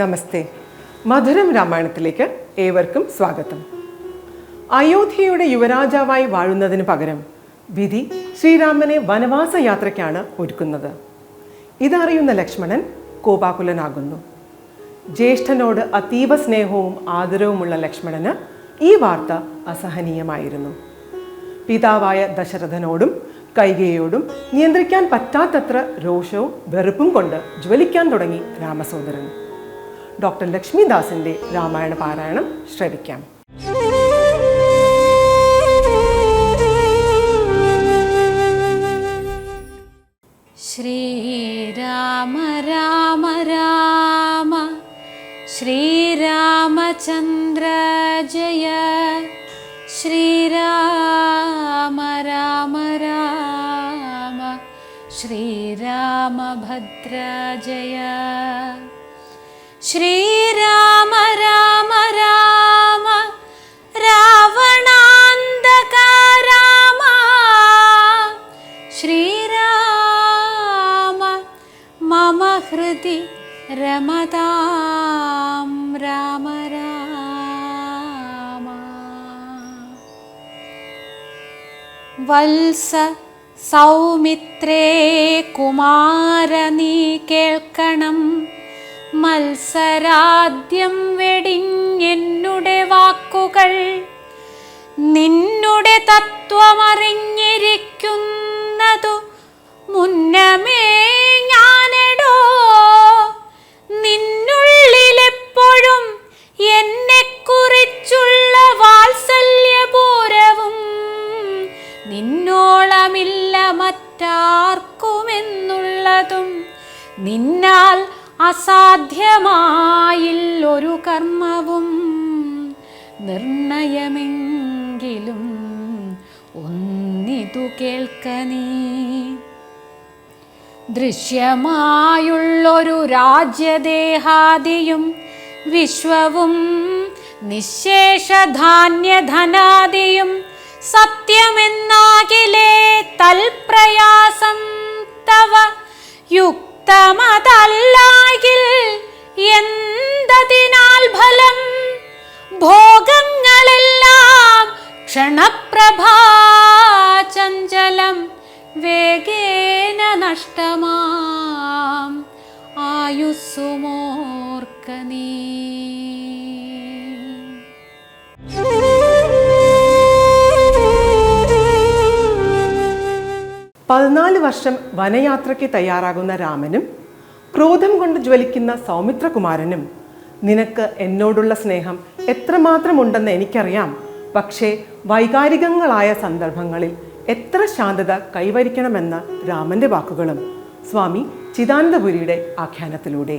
നമസ്തേ. മധുരം രാമായണത്തിലേക്ക് ഏവർക്കും സ്വാഗതം. അയോധ്യയുടെ യുവരാജാവായി വാഴുന്നതിന് പകരം വിധി ശ്രീരാമനെ വനവാസ യാത്രയ്ക്കാണ് ഒരുക്കുന്നത്. ഇതറിയുന്ന ലക്ഷ്മണൻ കോപാകുലനാകുന്നു. ജ്യേഷ്ഠനോട് അതീവ സ്നേഹവും ആദരവുമുള്ള ലക്ഷ്മണന് ഈ വാർത്ത അസഹനീയമായിരുന്നു. പിതാവായ ദശരഥനോടും കൈകയോടും നിയന്ത്രിക്കാൻ പറ്റാത്തത്ര രോഷവും വെറുപ്പും കൊണ്ട് ജ്വലിക്കാൻ തുടങ്ങി രാമസോദരൻ. ഡോക്ടർ ലക്ഷ്മിദാസിന്റെ രാമായണ പാരായണം ശ്രവിക്കാം. ശ്രീരാമ രാമ രാമ ശ്രീരാമചന്ദ്ര ജയ ശ്രീരാമ രാമ രാമ ശ്രീരാമഭദ്ര ജയ. ശ്രീരാമ രാമ രാമ രാവണാന്തക രാമ ശ്രീരാമ മമ ഹൃദി രമതാം രാമ രാമ. വത്സ സൗമിത്രേ കുമാര നീ കേൾക്കണം. മത്സരാദ്യം വെടിഞ്ഞെന്നുടെ വാക്കുകൾ. നിന്നുടെ തത്വമറിഞ്ഞിരിക്കുന്നതു മുന്നമേ ഞാനെടോ. നിന്നുള്ളിലെപ്പോഴും എന്നെക്കുറിച്ചുള്ള വാത്സല്യപൂരവും നിന്നോളമില്ല മറ്റാർക്കുമെന്നുള്ളതും നിന്നാൽ അസാധ്യമായില്ലൊരു കർമ്മവും നിർണയമെങ്കിലും ഒന്നിതു കേൾക്ക നീ. ദൃശ്യമായുള്ളൊരു രാജ്യദേഹാദിയും വിശ്വവും നിശേഷധാന്യധനാദിയും സത്യമെന്നാകിലേ തൽപ്രയാസം തവ യുക്തമതല്ലാകിൽ എന്തതിനാൽ ഫലം? ഭോഗങ്ങളെല്ലാം ക്ഷണപ്രഭാചഞ്ചലം വേഗേന നഷ്ടമാം. ആയുസ്സുമോർക്ക നീ. പതിനാല് വർഷം വനയാത്രയ്ക്ക് തയ്യാറാകുന്ന രാമനും ക്രോധം കൊണ്ട് ജ്വലിക്കുന്ന സൗമിത്രകുമാരനും നിനക്ക് എന്നോടുള്ള സ്നേഹം എത്രമാത്രം ഉണ്ടെന്ന് എനിക്കറിയാം. പക്ഷേ വൈകാരികങ്ങളായ സന്ദർഭങ്ങളിൽ എത്ര ശാന്തത കൈവരിക്കണമെന്ന രാമന്റെ വാക്കുകളും സ്വാമി ചിദാനന്ദപുരിയുടെ ആഖ്യാനത്തിലൂടെ.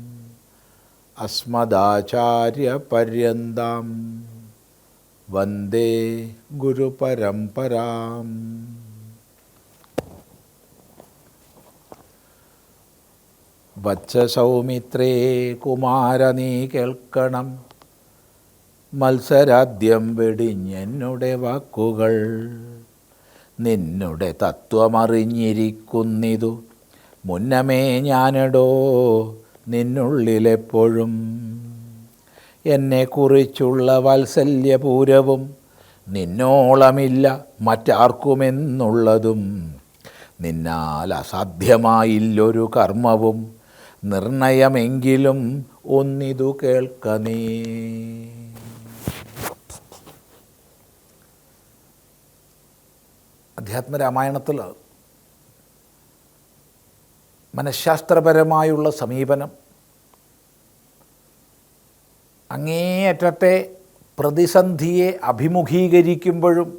അസ്മദാചാര്യപര്യന്താം. വന്ദേ ഗുരുപരംപരാം വത്സ സൗമിത്രേ കുമാര നീ കേൾക്കണം. മത്സരാദ്യം വെടിഞ്ഞെന്നുടെ വാക്കുകൾ. നിന്നുടെ തത്വമറിഞ്ഞിരിക്കുന്നിതു. മുന്നമേ ഞാനെടോ നിന്നുള്ളിലെപ്പോഴും. എന്നെക്കുറിച്ചുള്ള വാത്സല്യപൂരവും നിന്നോളമില്ല മറ്റാർക്കുമെന്നുള്ളതും. നിന്നാൽ അസാധ്യമായില്ലൊരു കർമ്മവും നിർണയമെങ്കിലും ഒന്നിതു കേൾക്ക നീ. അധ്യാത്മരാമായണത്തിൽ മനഃശാസ്ത്രപരമായുള്ള സമീപനം അങ്ങേയറ്റത്തെ പ്രതിസന്ധിയെ അഭിമുഖീകരിക്കുമ്പോഴും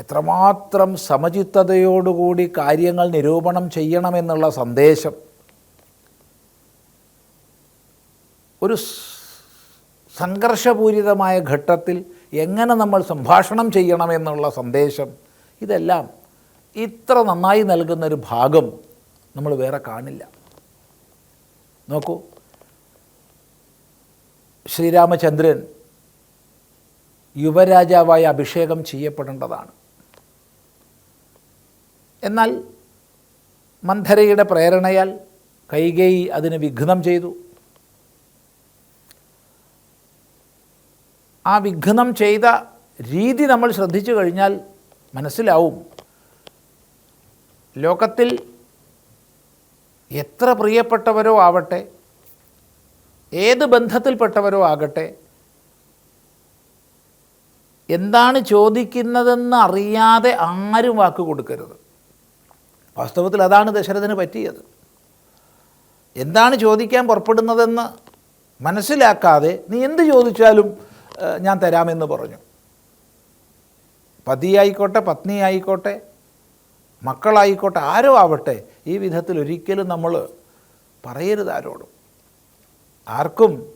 എത്രമാത്രം സമചിത്തതയോടുകൂടി കാര്യങ്ങൾ നിരൂപണം ചെയ്യണമെന്നുള്ള സന്ദേശം ഒരു സംഘർഷപൂരിതമായ ഘട്ടത്തിൽ എങ്ങനെ നമ്മൾ സംഭാഷണം ചെയ്യണമെന്നുള്ള സന്ദേശം ഇതെല്ലാം ഇത്ര നന്നായി നൽകുന്നൊരു ഭാഗം നമ്മൾ വേറെ കാണില്ല. നോക്കൂ. ശ്രീരാമചന്ദ്രൻ യുവരാജാവായി അഭിഷേകം ചെയ്യപ്പെടേണ്ടതാണ്. എന്നാൽ മന്ധരയുടെ പ്രേരണയാൽ കൈകേയി അതിന് വിഘ്നം ചെയ്തു. ആ വിഘ്നം ചെയ്ത രീതി നമ്മൾ ശ്രദ്ധിച്ചു കഴിഞ്ഞാൽ മനസ്സിലാവും. ലോകത്തിൽ എത്ര പ്രിയപ്പെട്ടവരോ ആവട്ടെ ഏത് ബന്ധത്തിൽപ്പെട്ടവരോ ആകട്ടെ എന്താണ് ചോദിക്കുന്നതെന്ന് അറിയാതെ ആരും വാക്ക് കൊടുക്കരുത്. വാസ്തവത്തിൽ അതാണ് ദശരഥന് പറ്റിയത്. എന്താണ് ചോദിക്കാൻ പുറപ്പെടുന്നതെന്ന് മനസ്സിലാക്കാതെ നീ എന്ത് ചോദിച്ചാലും ഞാൻ തരാമെന്ന് പറഞ്ഞു. പതിയായിക്കോട്ടെ പത്നിയായിക്കോട്ടെ മക്കളായിക്കോട്ടെ ആരോ ആവട്ടെ ഈ വിധത്തിൽ ഒരിക്കലും നമ്മൾ പറയരുത് ആരോടും. ആർക്കും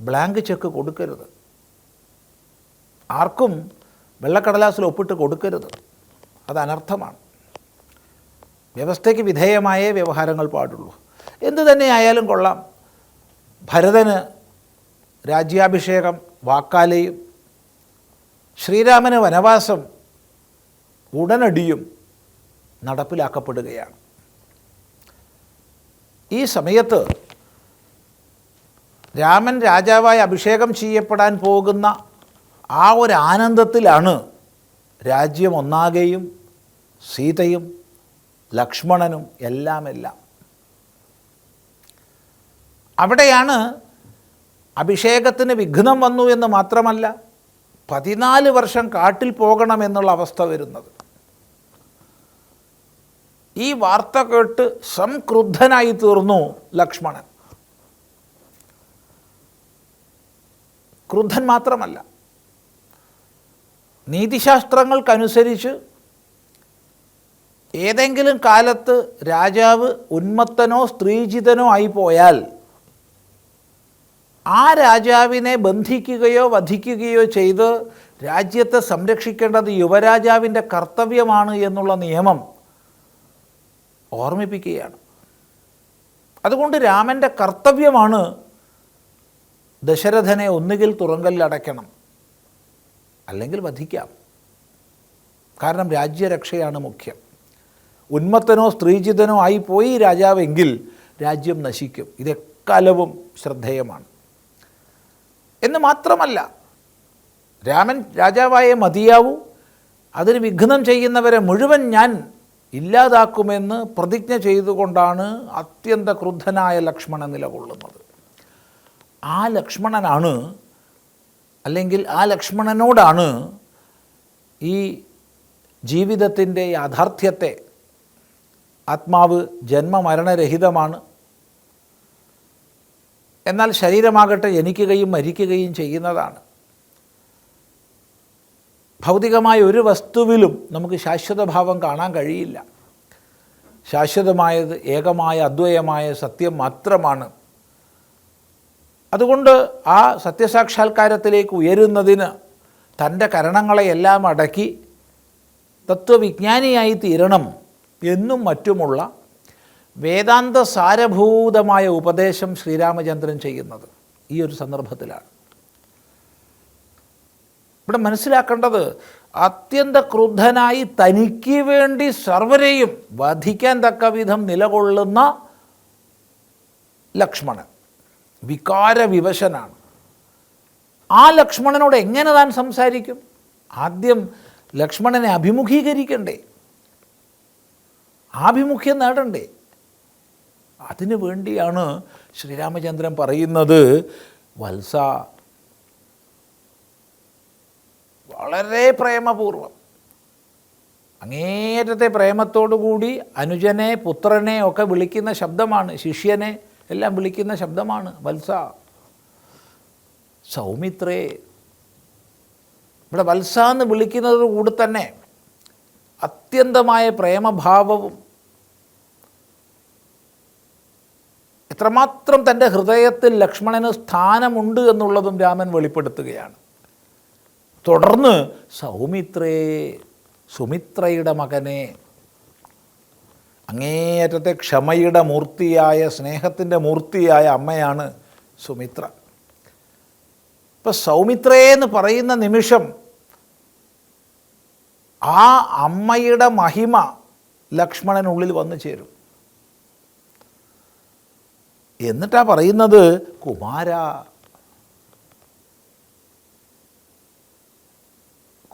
ബ്ലാങ്ക് ചെക്ക് കൊടുക്കരുത്. ആർക്കും വെള്ളക്കടലാസിൽ ഒപ്പിട്ട് കൊടുക്കരുത്. അത് അനർത്ഥമാണ്. വ്യവസ്ഥയ്ക്ക് വിധേയമായേ വ്യവഹാരങ്ങൾ പാടുള്ളൂ. എന്തു തന്നെ ആയാലും കൊള്ളാം. ഭരതന് രാജ്യാഭിഷേകം വാക്കാലയും ശ്രീരാമന് വനവാസം ഉടനടിയും നടപ്പിലാക്കപ്പെടുകയാണ്. ഈ സമയത്ത് രാമൻ രാജാവായി അഭിഷേകം ചെയ്യപ്പെടാൻ പോകുന്ന ആ ഒരു ആനന്ദത്തിലാണ് രാജ്യം ഒന്നാകെയും സീതയും ലക്ഷ്മണനും എല്ലാം എല്ലാം അവിടെയാണ് അഭിഷേകത്തിന് വിഘ്നം വന്നു എന്ന് മാത്രമല്ല പതിനാല് വർഷം കാട്ടിൽ പോകണമെന്നുള്ള അവസ്ഥ വരുന്നത്. ഈ വാർത്ത കേട്ട് സംക്രുദ്ധനായി തീർന്നു ലക്ഷ്മണൻ. ക്രുദ്ധൻ മാത്രമല്ല. നീതിശാസ്ത്രങ്ങൾക്കനുസരിച്ച് ഏതെങ്കിലും കാലത്ത് രാജാവ് ഉന്മത്തനോ സ്ത്രീജിതനോ ആയി പോയാൽ ആ രാജാവിനെ ബന്ധിക്കുകയോ വധിക്കുകയോ ചെയ്ത് രാജ്യത്തെ സംരക്ഷിക്കേണ്ടത് യുവരാജാവിന്റെ കർത്തവ്യമാണ് എന്നുള്ള നിയമം ഓർമ്മിപ്പിക്കുകയാണ്. അതുകൊണ്ട് രാമന്റെ കർത്തവ്യമാണ് ദശരഥനെ ഒന്നുകിൽ തുറങ്കലിലടയ്ക്കണം അല്ലെങ്കിൽ വധിക്കാം. കാരണം രാജ്യരക്ഷയാണ് മുഖ്യം. ഉന്മത്തനോ സ്ത്രീജിതനോ ആയിപ്പോയി പോയി രാജാവെങ്കിൽ രാജ്യം നശിക്കും. ഇതെക്കാലവും ശ്രദ്ധേയമാണ്. എന്ന് മാത്രമല്ല രാമൻ രാജാവായ മതിയാവൂ അതിന് വിഘ്നം ചെയ്യുന്നവരെ മുഴുവൻ ഞാൻ ഇല്ലാതാക്കുമെന്ന് പ്രതിജ്ഞ ചെയ്തുകൊണ്ടാണ് അത്യന്ത ക്രുദ്ധനായ ലക്ഷ്മണൻ നിലകൊള്ളുന്നത്. ആ ലക്ഷ്മണനാണ് അല്ലെങ്കിൽ ആ ലക്ഷ്മണനോടാണ് ഈ ജീവിതത്തിന്റെ യാഥാർത്ഥ്യത്തെ ആത്മാവ് ജന്മമരണരഹിതമാണ്. എന്നാൽ ശരീരമാകട്ടെ ജനിക്കുകയും മരിക്കുകയും ചെയ്യുന്നതാണ്. ഭൗതികമായ ഒരു വസ്തുവിലും നമുക്ക് ശാശ്വത ഭാവം കാണാൻ കഴിയില്ല. ശാശ്വതമായത് ഏകമായ അദ്വയമായ സത്യം മാത്രമാണ്. അതുകൊണ്ട് ആ സത്യസാക്ഷാത്കാരത്തിലേക്ക് ഉയരുന്നതിന് തന്റെ കരണങ്ങളെയെല്ലാം അടക്കി തത്വവിജ്ഞാനിയായി തീരണം എന്നും മറ്റുമുള്ള വേദാന്ത സാരഭൂതമായ ഉപദേശം ശ്രീരാമചന്ദ്രൻ ചെയ്യുന്നത് ഈ ഒരു സന്ദർഭത്തിലാണ്. ഇവിടെ മനസ്സിലാക്കേണ്ടത് അത്യന്ത ക്രുദ്ധനായി തനിക്ക് വേണ്ടി സർവരെയും വധിക്കാൻ തക്ക വിധം നിലകൊള്ളുന്ന ലക്ഷ്മണൻ വികാരവിവശനാണ് ആ ലക്ഷ്മണനോട് എങ്ങനെ താൻ സംസാരിക്കും? ആദ്യം ലക്ഷ്മണനെ അഭിമുഖീകരിക്കണ്ടേ? ആഭിമുഖ്യം നേടണ്ടേ? അതിനു വേണ്ടിയാണ് ശ്രീരാമചന്ദ്രൻ പറയുന്നത് വത്സ വളരെ പ്രേമപൂർവം. അങ്ങേയറ്റത്തെ പ്രേമത്തോടുകൂടി അനുജനെ പുത്രനെ ഒക്കെ വിളിക്കുന്ന ശബ്ദമാണ് ശിഷ്യനെ എല്ലാം വിളിക്കുന്ന ശബ്ദമാണ് വത്സ. സൗമിത്രേ ഇവിടെ വത്സ എന്ന് വിളിക്കുന്നത് കൂടി തന്നെ അത്യന്തമായ പ്രേമഭാവവും എത്രമാത്രം തന്റെ ഹൃദയത്തിൽ ലക്ഷ്മണന് സ്ഥാനമുണ്ട് എന്നുള്ളതും രാമൻ വെളിപ്പെടുത്തുകയാണ്. തുടർന്ന് സൗമിത്രേ സുമിത്രയുടെ മകനെ അങ്ങേയറ്റത്തെ ക്ഷമയുടെ മൂർത്തിയായ സ്നേഹത്തിന്റെ മൂർത്തിയായ അമ്മയാണ് സുമിത്ര. ഇപ്പം സൗമിത്രേ എന്ന് പറയുന്ന നിമിഷം ആ അമ്മയുടെ മഹിമ ലക്ഷ്മണനുള്ളിൽ വന്നു ചേരും. എന്നിട്ടാ പറയുന്നത് കുമാര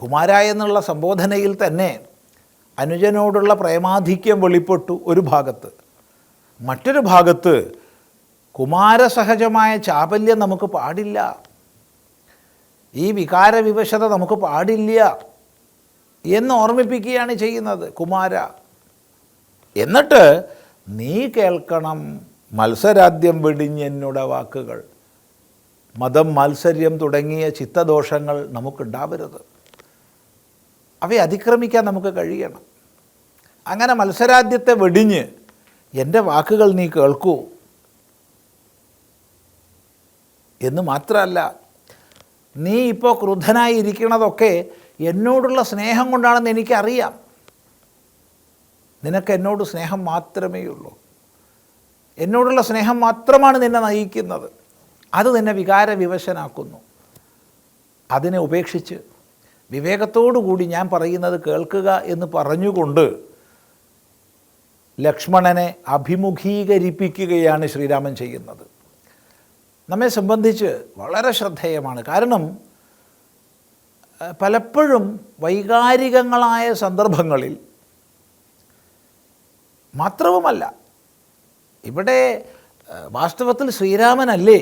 കുമാര എന്നുള്ള സംബോധനയിൽ തന്നെ അനുജനോടുള്ള പ്രേമാധിക്യം വെളിപ്പെട്ടു ഒരു ഭാഗത്ത്. മറ്റൊരു ഭാഗത്ത് കുമാരസഹജമായ ചാപല്യം നമുക്ക് പാടില്ല. ഈ വികാരവിവശത നമുക്ക് പാടില്ല എന്ന് ഓർമ്മിപ്പിക്കുകയാണ് ചെയ്യുന്നത് കുമാര. എന്നിട്ട് നീ കേൾക്കണം മത്സരാദ്യം വെടിഞ്ഞെന്നുടെ വാക്കുകൾ. മതം മത്സര്യം തുടങ്ങിയ ചിത്തദോഷങ്ങൾ നമുക്കുണ്ടാവരുത്. അവയെ അതിക്രമിക്കാൻ നമുക്ക് കഴിയണം. അങ്ങനെ മത്സരാദ്യത്തെ വെടിഞ്ഞ് എന്റെ വാക്കുകൾ നീ കേൾക്കൂ. എന്ന് മാത്രമല്ല നീ ഇപ്പോൾ ക്രുദ്ധനായി ഇരിക്കണതൊക്കെ എന്നോടുള്ള സ്നേഹം കൊണ്ടാണെന്ന് എനിക്കറിയാം. നിനക്ക് എന്നോട് സ്നേഹം മാത്രമേ ഉള്ളൂ. എന്നോടുള്ള സ്നേഹം മാത്രമാണ് നിന്നെ നയിക്കുന്നത്. അത് നിന്നെ വികാര വിവശനാക്കുന്നു അതിനെ ഉപേക്ഷിച്ച് വിവേകത്തോടു കൂടി ഞാൻ പറയുന്നത് കേൾക്കുക എന്ന് പറഞ്ഞുകൊണ്ട് ലക്ഷ്മണനെ അഭിമുഖീകരിപ്പിക്കുകയാണ് ശ്രീരാമൻ ചെയ്യുന്നത്. നമ്മെ സംബന്ധിച്ച് വളരെ ശ്രദ്ധേയമാണ്. കാരണം പലപ്പോഴും വൈകാരികങ്ങളായ സന്ദർഭങ്ങളിൽ മാത്രവുമല്ല ഇവിടെ വാസ്തവത്തിൽ ശ്രീരാമനല്ലേ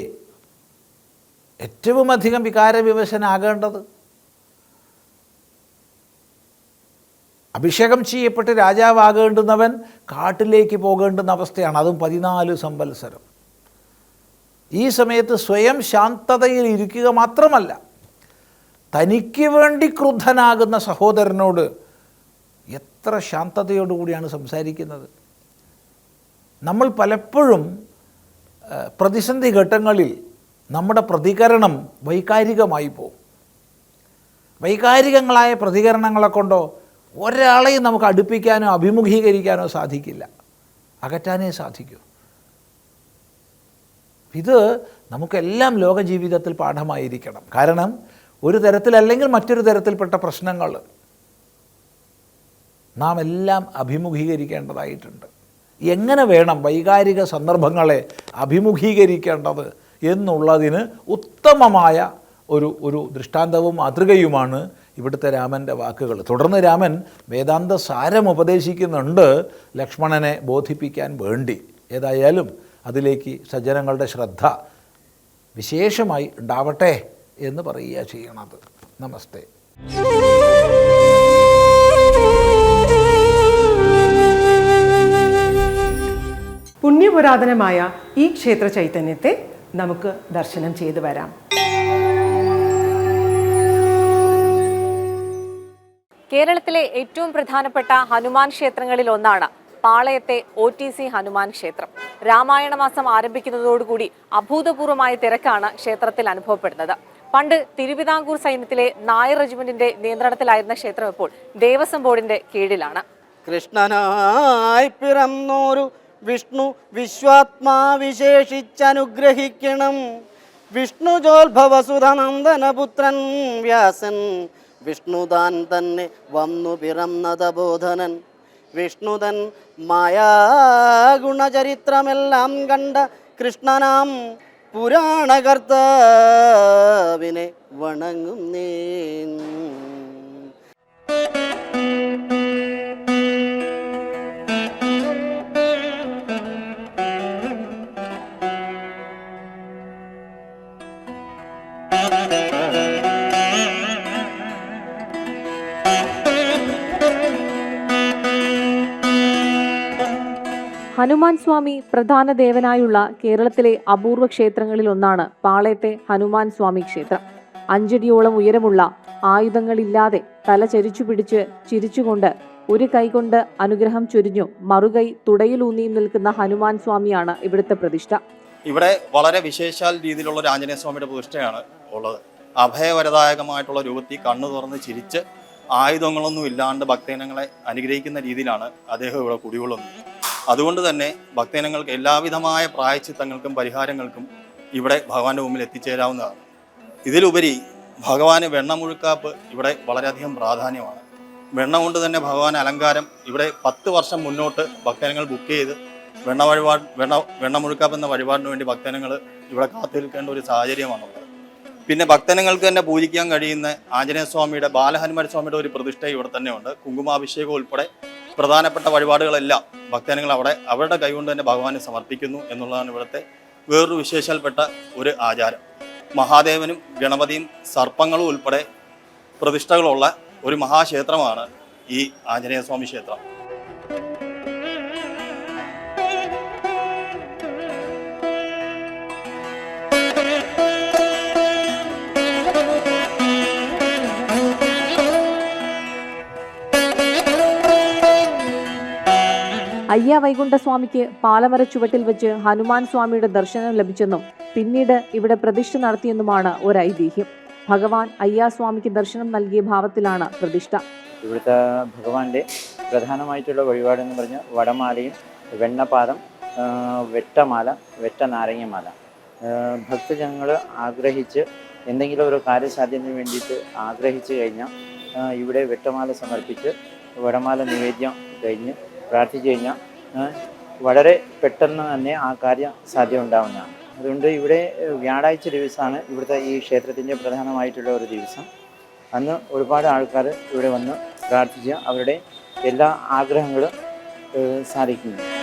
ഏറ്റവുമധികം വികാരവിവശനാകേണ്ടത്? അഭിഷേകം ചെയ്യപ്പെട്ട് രാജാവാകേണ്ടുന്നവൻ കാട്ടിലേക്ക് പോകേണ്ടുന്ന അവസ്ഥയാണ്. അതും പതിനാല് സംവത്സരം. ഈ സമയത്ത് സ്വയം ശാന്തതയിൽ ഇരിക്കുക മാത്രമല്ല തനിക്ക് വേണ്ടി ക്രുദ്ധനാകുന്ന സഹോദരനോട് എത്ര ശാന്തതയോടുകൂടിയാണ് സംസാരിക്കുന്നത്. നമ്മൾ പലപ്പോഴും പ്രതിസന്ധി ഘട്ടങ്ങളിൽ നമ്മുടെ പ്രതികരണം വൈകാരികമായി പോകും. വൈകാരികങ്ങളായ പ്രതികരണങ്ങളെ കൊണ്ടോ ഒരാളെയും നമുക്ക് അടുപ്പിക്കാനോ അഭിമുഖീകരിക്കാനോ സാധിക്കില്ല. അകറ്റാനേ സാധിക്കൂ. ഇത് നമുക്കെല്ലാം ലോക ജീവിതത്തിൽ പാഠമായിരിക്കണം. കാരണം ഒരു തരത്തിലല്ലെങ്കിൽ മറ്റൊരു തരത്തിൽപ്പെട്ട പ്രശ്നങ്ങൾ നാം എല്ലാം അഭിമുഖീകരിക്കേണ്ടതായിട്ടുണ്ട്. എങ്ങനെ വേണം വൈകാരിക സന്ദർഭങ്ങളെ അഭിമുഖീകരിക്കേണ്ടത് എന്നുള്ളതിന് ഉത്തമമായ ഒരു ഒരു ദൃഷ്ടാന്തവും മാതൃകയുമാണ് ഇവിടുത്തെ രാമന്റെ വാക്കുകൾ. തുടർന്ന് രാമൻ വേദാന്ത സാരം ഉപദേശിക്കുന്നുണ്ട് ലക്ഷ്മണനെ ബോധിപ്പിക്കാൻ വേണ്ടി. ഏതായാലും അതിലേക്ക് സജ്ജനങ്ങളുടെ ശ്രദ്ധ വിശേഷമായി ഉണ്ടാവട്ടെ എന്ന് പറയുക ചെയ്യണത്. നമസ്തേ. പുണ്യപുരാതനമായ ഈ ക്ഷേത്ര ചൈതന്യത്തെ നമുക്ക് ദർശനം ചെയ്തു വരാം. കേരളത്തിലെ ഏറ്റവും പ്രധാനപ്പെട്ട ഹനുമാൻ ക്ഷേത്രങ്ങളിൽ ഒന്നാണ് പാളയത്തെ ഒ ടി സി ഹനുമാൻ ക്ഷേത്രം. രാമായണ മാസം ആരംഭിക്കുന്നതോടുകൂടി അഭൂതപൂർവമായ തിരക്കാണ് ക്ഷേത്രത്തിൽ അനുഭവപ്പെടുന്നത്. പണ്ട് തിരുവിതാംകൂർ സൈന്യത്തിലെ നായർ റെജിമെന്റിന്റെ നിയന്ത്രണത്തിലായിരുന്ന ക്ഷേത്രം ഇപ്പോൾ ദേവസ്വം ബോർഡിന്റെ കീഴിലാണ്. കൃഷ്ണനായി പിറന്നോരു വിഷ്ണു വിശ്വാത്മാവിശേഷിച്ചനുഗ്രഹിക്കണം വിഷ്ണു വിഷ്ണുജോത്ഭവസുധനന്ദനപുത്രൻ വ്യാസൻ വിഷ്ണുതാൻ തന്നെ വന്നു പിറന്നതബോധനൻ വിഷ്ണുതൻ മായാഗുണചരിത്രമെല്ലാം കണ്ട കൃഷ്ണനാം പുരാണകർത്താവിനെ വണങ്ങുന്നേ ഹനുമാൻ സ്വാമി പ്രധാന ദേവനായുള്ള കേരളത്തിലെ അപൂർവ ക്ഷേത്രങ്ങളിൽ ഒന്നാണ് പാളയത്തെ ഹനുമാൻ സ്വാമി ക്ഷേത്രം. അഞ്ചടിയോളം ഉയരമുള്ള ആയുധങ്ങളില്ലാതെ തല ചരിച്ചു പിടിച്ച് ചിരിച്ചുകൊണ്ട് ഒരു കൈകൊണ്ട് അനുഗ്രഹം ചൊരിഞ്ഞു മറുകൈ തുടയിലൂന്നിയും നിൽക്കുന്ന ഹനുമാൻ സ്വാമിയാണ് ഇവിടുത്തെ പ്രതിഷ്ഠ. ഇവിടെ വളരെ വിശേഷാൽ രീതിയിലുള്ള ഒരു ആഞ്ജനേയ സ്വാമിയുടെ പ്രതിഷ്ഠയാണ് ഉള്ളത്. അഭയവരദായകമായിട്ടുള്ള രൂപത്തിൽ കണ്ണു തുറന്ന് ചിരിച്ച് ആയുധങ്ങളൊന്നും ഇല്ലാണ്ട് ഭക്തജനങ്ങളെ അനുഗ്രഹിക്കുന്ന രീതിയിലാണ് അദ്ദേഹം ഇവിടെ കുടികൊള്ളുന്നത്. അതുകൊണ്ട് തന്നെ ഭക്തജനങ്ങൾക്ക് എല്ലാവിധമായ പ്രായച്ചിത്തങ്ങൾക്കും പരിഹാരങ്ങൾക്കും ഇവിടെ ഭഗവാന്റെ മുമ്പിൽ എത്തിച്ചേരാവുന്നതാണ്. ഇതിലുപരി ഭഗവാന് വെണ്ണമുഴുക്കാപ്പ് ഇവിടെ വളരെയധികം പ്രാധാന്യമാണ്. വെണ്ണ കൊണ്ട് തന്നെ ഭഗവാൻ അലങ്കാരം ഇവിടെ പത്ത് വർഷം മുന്നോട്ട് ഭക്തജനങ്ങൾ ബുക്ക് ചെയ്ത് വെണ്ണ വഴിപാട് വെണ്ണ വെണ്ണമുഴുക്കാപ്പ് എന്ന വഴിപാടിന് വേണ്ടി ഭക്തജനങ്ങൾ ഇവിടെ കാത്തിരിക്കേണ്ട ഒരു സാഹചര്യമാണുള്ളത് പിന്നെ ഭക്തനങ്ങൾക്ക് തന്നെ പൂജിക്കാൻ കഴിയുന്ന ആഞ്ജനേയ സ്വാമിയുടെ ബാലഹനുമാൻ സ്വാമിയുടെ ഒരു പ്രതിഷ്ഠ ഇവിടെ തന്നെയുണ്ട്. കുങ്കുമാഭിഷേകം ഉൾപ്പെടെ പ്രധാനപ്പെട്ട വഴിപാടുകളെല്ലാം ഭക്തനങ്ങൾ അവിടെ അവരുടെ കൈകൊണ്ട് തന്നെ ഭഗവാന് സമർപ്പിക്കുന്നു എന്നുള്ളതാണ് ഇവിടുത്തെ വേറൊരു വിശേഷാൽപ്പെട്ട ഒരു ആചാരം. മഹാദേവനും ഗണപതിയും സർപ്പങ്ങളും ഉൾപ്പെടെ പ്രതിഷ്ഠകളുള്ള ഒരു മഹാക്ഷേത്രമാണ് ഈ ആഞ്ജനേയ സ്വാമി ക്ഷേത്രം. അയ്യ വൈകുണ്ഠസ്വാമിക്ക് പാലമര ചുവട്ടിൽ വെച്ച് ഹനുമാൻ സ്വാമിയുടെ ദർശനം ലഭിച്ചെന്നും പിന്നീട് ഇവിടെ പ്രതിഷ്ഠ നടത്തിയെന്നുമാണ് ഒരു ഐതിഹ്യം ഭഗവാൻ അയ്യാ സ്വാമിക്ക് ദർശനം നൽകിയ ഭാവത്തിലാണ് പ്രതിഷ്ഠ. ഇവിടുത്തെ ഭഗവാന്റെ പ്രധാനമായിട്ടുള്ള വഴിപാടെന്ന് പറഞ്ഞാൽ വടമാലയും വെണ്ണപാദം വെട്ടമാല വെട്ട നാരങ്ങമാല ഭക്തജനങ്ങൾ ആഗ്രഹിച്ച് എന്തെങ്കിലും ഒരു കാര്യസാധ്യത്തിന് വേണ്ടിയിട്ട് ആഗ്രഹിച്ചു കഴിഞ്ഞാൽ ഇവിടെ വെട്ടമാല സമർപ്പിച്ച് വടമാല നിവേദ്യം കഴിഞ്ഞ് പ്രാർത്ഥിച്ചു കഴിഞ്ഞാൽ വളരെ പെട്ടെന്ന് തന്നെ ആ കാര്യം സാധ്യമുണ്ടാവുന്നതാണ്. അതുകൊണ്ട് ഇവിടെ വ്യാഴാഴ്ച ദിവസമാണ് ഇവിടുത്തെ ഈ ക്ഷേത്രത്തിന്റെ പ്രധാനമായിട്ടുള്ള ഒരു ദിവസം. അന്ന് ഒരുപാട് ആൾക്കാർ ഇവിടെ വന്ന് പ്രാർത്ഥിച്ച് അവരുടെ എല്ലാ ആഗ്രഹങ്ങളും സാധിക്കുന്നുണ്ട് സാധിക്കുന്നു.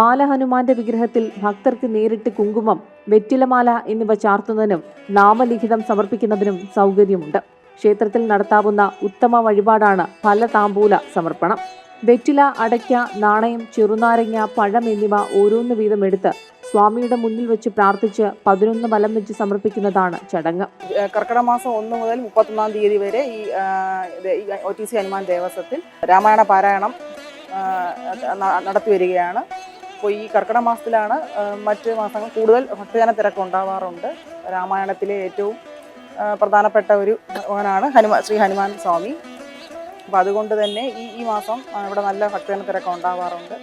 ബാലഹനുമാന്റെ വിഗ്രഹത്തിൽ ഭക്തർക്ക് നേരിട്ട് കുങ്കുമം വെറ്റിലമാല എന്നിവ ചാർത്തുന്നതിനും നാമലിഖിതം സമർപ്പിക്കുന്നതിനും സൗകര്യമുണ്ട്. ക്ഷേത്രത്തിൽ നടത്താവുന്ന ഉത്തമ വഴിപാടാണ് ഫലതാമ്പൂല സമർപ്പണം. വെറ്റില അടയ്ക്ക നാണയം ചെറുനാരങ്ങ പഴം എന്നിവ ഓരോന്ന് വീതം എടുത്ത് സ്വാമിയുടെ മുന്നിൽ വെച്ച് പ്രാർത്ഥിച്ച് പതിനൊന്ന് വലം വെച്ച് സമർപ്പിക്കുന്നതാണ് ചടങ്ങ്. കർക്കിടക മാസം ഒന്ന് മുതൽ മുപ്പത്തൊന്നാം തീയതി വരെ ഈ ഒ ടി സി ഹനുമാൻ ദേവസ്വത്തിൽ രാമായണ പാരായണം നടത്തി വരികയാണ്. അപ്പോൾ ഈ കർക്കിടക മാസത്തിലാണ് മറ്റ് മാസങ്ങൾ കൂടുതൽ ഭക്തജന തിരക്ക് ഉണ്ടാവാറുണ്ട് രാമായണത്തിലെ ഏറ്റവും പ്രധാനപ്പെട്ട ഒരു ഭഗവാനാണ് ഹനുമാൻ ശ്രീ ഹനുമാൻ സ്വാമി. അപ്പോൾ അതുകൊണ്ട് തന്നെ ഈ ഈ മാസം ഇവിടെ നല്ല ഭക്തജന തിരക്ക് ഉണ്ടാവാറുണ്ട്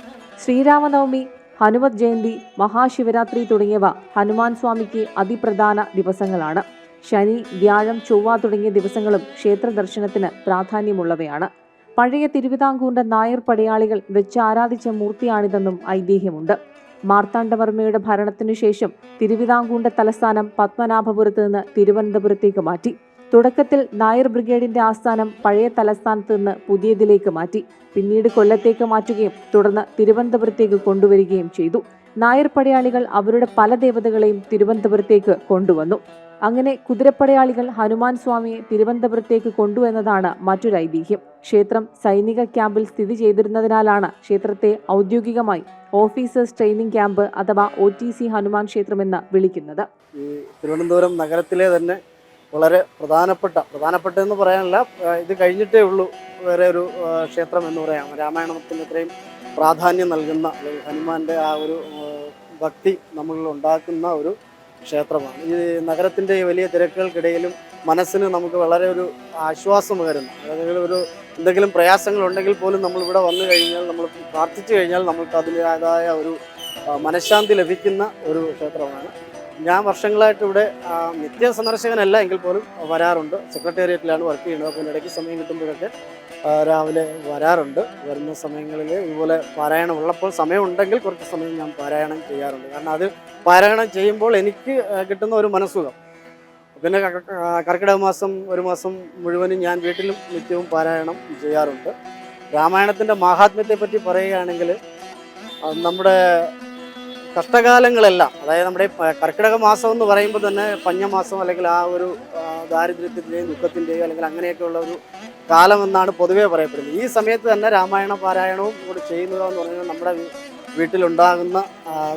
ശ്രീരാമനവമി ഹനുമത് ജയന്തി മഹാശിവരാത്രി തുടങ്ങിയവ ഹനുമാൻ സ്വാമിക്ക് അതിപ്രധാന ദിവസങ്ങളാണ്. ശനി വ്യാഴം ചൊവ്വ തുടങ്ങിയ ദിവസങ്ങളും ക്ഷേത്ര ദർശനത്തിന് പ്രാധാന്യമുള്ളവയാണ്. പഴയ തിരുവിതാംകൂറിന്റെ നായർ പടയാളികൾ വെച്ച് ആരാധിച്ച മൂർത്തിയാണിതെന്നും ഐതിഹ്യമുണ്ട്. മാർത്താണ്ഡവർമ്മയുടെ ഭരണത്തിനു ശേഷം തിരുവിതാംകൂറിന്റെ തലസ്ഥാനം പത്മനാഭപുരത്ത് നിന്ന് തിരുവനന്തപുരത്തേക്ക് മാറ്റി. തുടക്കത്തിൽ നായർ ബ്രിഗേഡിന്റെ ആസ്ഥാനം പഴയ തലസ്ഥാനത്ത് നിന്ന് പുതിയതിലേക്ക് മാറ്റി. പിന്നീട് കൊല്ലത്തേക്ക് മാറ്റുകയും തുടർന്ന് തിരുവനന്തപുരത്തേക്ക് കൊണ്ടുവരികയും ചെയ്തു. നായർ പടയാളികൾ അവരുടെ പല ദേവതകളെയും തിരുവനന്തപുരത്തേക്ക് കൊണ്ടുവന്നു. അങ്ങനെ കുതിരപ്പടയാളികൾ ഹനുമാൻ സ്വാമിയെ തിരുവനന്തപുരത്തേക്ക് കൊണ്ടുവന്നതാണ് മറ്റൊരു ഐതിഹ്യം. ക്ഷേത്രം സൈനിക ക്യാമ്പിൽ സ്ഥിതി ചെയ്തിരുന്നതിനാലാണ് ക്ഷേത്രത്തെ ഔദ്യോഗികമായി ഓഫീസേഴ്സ് ട്രെയിനിങ് ക്യാമ്പ് അഥവാ ഒ ടി സി ഹനുമാൻ ക്ഷേത്രം എന്ന് വിളിക്കുന്നത്. ഈ തിരുവനന്തപുരം നഗരത്തിലെ തന്നെ വളരെ പ്രധാനപ്പെട്ട പ്രധാനപ്പെട്ട എന്ന് പറയാനല്ല ഇത് കഴിഞ്ഞിട്ടേ ഉള്ളൂ വേറെ ഒരു ക്ഷേത്രം എന്ന് പറയാം. രാമായണത്തിന് ഇത്രയും പ്രാധാന്യം നൽകുന്ന ഹനുമാന്റെ ആ ഒരു ഭക്തി നമ്മളിൽ ഉണ്ടാക്കുന്ന ഒരു ക്ഷേത്രമാണ്. ഈ നഗരത്തിന്റെ വലിയ തിരക്കുകൾക്കിടയിലും മനസ്സിന് നമുക്ക് വളരെ ഒരു ആശ്വാസം വരുന്നു. അതായത് ഒരു എന്തെങ്കിലും പ്രയാസങ്ങളുണ്ടെങ്കിൽ പോലും നമ്മൾ ഇവിടെ വന്നു കഴിഞ്ഞാൽ നമ്മൾ പ്രാർത്ഥിച്ചു കഴിഞ്ഞാൽ നമുക്ക് അതിന്റെതായ ഒരു മനഃശാന്തി ലഭിക്കുന്ന ഒരു ക്ഷേത്രമാണ്. ഞാൻ വർഷങ്ങളായിട്ട് ഇവിടെ നിത്യ സന്ദർശകനല്ല എങ്കിൽ പോലും വരാറുണ്ട്. സെക്രട്ടേറിയറ്റിലാണ് വർക്ക് ചെയ്യുന്നത്. അപ്പോൾ ഇടയ്ക്ക് സമയം കിട്ടുമ്പോഴൊക്കെ രാവിലെ വരാറുണ്ട്. വരുന്ന സമയങ്ങളിൽ ഇതുപോലെ പാരായണം ഉള്ളപ്പോൾ സമയമുണ്ടെങ്കിൽ കുറച്ച് സമയം ഞാൻ പാരായണം ചെയ്യാറുണ്ട്. കാരണം അത് പാരായണം ചെയ്യുമ്പോൾ എനിക്ക് കിട്ടുന്ന ഒരു മനസ്സുഖം. പിന്നെ കർക്ക- കർക്കിടക മാസം ഒരു മാസം മുഴുവനും ഞാൻ വീട്ടിലും നിത്യവും പാരായണം ചെയ്യാറുണ്ട്. രാമായണത്തിന്റെ മഹാത്മ്യത്തെപ്പറ്റി പറയുകയാണെങ്കിൽ നമ്മുടെ കഷ്ടകാലങ്ങളെല്ലാം അതായത് നമ്മുടെ കർക്കിടക മാസം എന്ന് പറയുമ്പോൾ തന്നെ പഞ്ഞമാസം അല്ലെങ്കിൽ ആ ഒരു ദാരിദ്ര്യത്തിന്റെയും ദുഃഖത്തിന്റെയും അല്ലെങ്കിൽ അങ്ങനെയൊക്കെയുള്ള ഒരു കാലം എന്നാണ് പൊതുവേ പറയപ്പെടുന്നത്. ഈ സമയത്ത് തന്നെ രാമായണ പാരായണവും കൂടെ ചെയ്യുന്നതെന്ന് പറഞ്ഞാൽ നമ്മുടെ വീട്ടിലുണ്ടാകുന്ന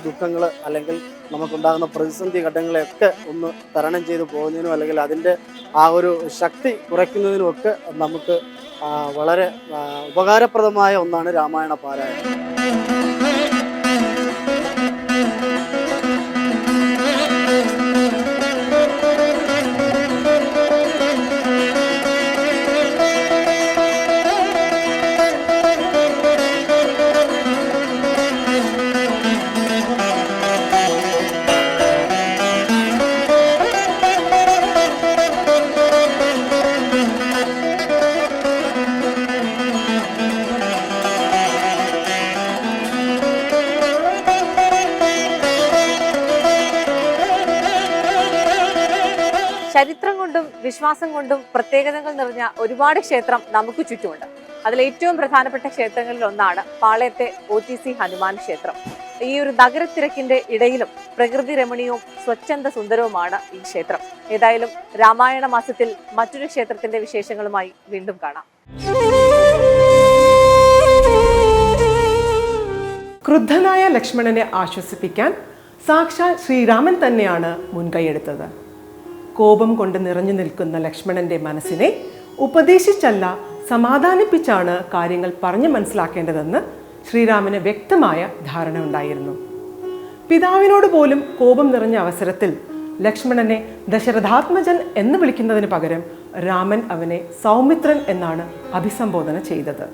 ദുഃഖങ്ങൾ അല്ലെങ്കിൽ നമുക്കുണ്ടാകുന്ന പ്രതിസന്ധി ഘട്ടങ്ങളെയൊക്കെ ഒന്ന് തരണം ചെയ്തു പോകുന്നതിനും അല്ലെങ്കിൽ അതിന്റെ ആ ഒരു ശക്തി കുറയ്ക്കുന്നതിനുമൊക്കെ നമുക്ക് വളരെ ഉപകാരപ്രദമായ ഒന്നാണ് രാമായണ പാരായണം. ചരിത്രം കൊണ്ടും വിശ്വാസം കൊണ്ടും പ്രത്യേകതകൾ നിറഞ്ഞ ഒരുപാട് ക്ഷേത്രം നമുക്ക് ചുറ്റുമുണ്ട്. അതിൽ ഏറ്റവും പ്രധാനപ്പെട്ട ക്ഷേത്രങ്ങളിൽ ഒന്നാണ് പാളയത്തെ ഒ ടി സി ഹനുമാൻ ക്ഷേത്രം. ഈ ഒരു നഗരത്തിരക്കിന്റെ ഇടയിലും പ്രകൃതി രമണീയവും സ്വച്ഛന്ദ സുന്ദരവുമാണ് ഈ ക്ഷേത്രം. ഏതായാലും രാമായണ മാസത്തിൽ മറ്റൊരു ക്ഷേത്രത്തിന്റെ വിശേഷങ്ങളുമായി വീണ്ടും കാണാം. ക്രുദ്ധനായ ലക്ഷ്മണനെ ആശ്വസിപ്പിക്കാൻ സാക്ഷാൽ ശ്രീരാമൻ തന്നെയാണ് മുൻകൈയെടുത്തത് കോപം കൊണ്ട് നിറഞ്ഞു നിൽക്കുന്ന ലക്ഷ്മണന്റെ മനസ്സിനെ ഉപദേശിച്ചല്ല സമാധാനിപ്പിച്ചാണ് കാര്യങ്ങൾ പറഞ്ഞു മനസ്സിലാക്കേണ്ടതെന്ന് ശ്രീരാമന് വ്യക്തമായ ധാരണ ഉണ്ടായിരുന്നു. പിതാവിനോട് പോലും കോപം നിറഞ്ഞ അവസരത്തിൽ ലക്ഷ്മണനെ ദശരഥാത്മജൻ എന്ന് വിളിക്കുന്നതിന് പകരം രാമൻ അവനെ സൗമിത്രൻ എന്നാണ് അഭിസംബോധന ചെയ്തത്.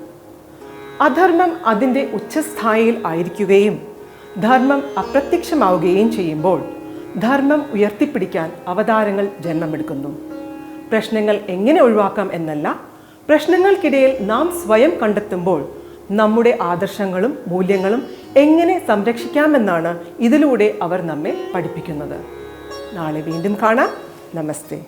അധർമ്മം അതിന്റെ ഉച്ചസ്ഥായിയിൽ ആയിരിക്കുകയും ധർമ്മം അപ്രത്യക്ഷമാവുകയും ചെയ്യുമ്പോൾ ധർമ്മം ഉയർത്തിപ്പിടിക്കാൻ അവതാരങ്ങൾ ജന്മമെടുക്കുന്നു. പ്രശ്നങ്ങൾ എങ്ങനെ ഒഴിവാക്കാം എന്നല്ല പ്രശ്നങ്ങൾക്കിടയിൽ നാം സ്വയം കണ്ടെത്തുമ്പോൾ നമ്മുടെ ആദർശങ്ങളും മൂല്യങ്ങളും എങ്ങനെ സംരക്ഷിക്കാമെന്നാണ് ഇതിലൂടെ അവർ നമ്മെ പഠിപ്പിക്കുന്നത്. നാളെ വീണ്ടും കാണാം. നമസ്തേ.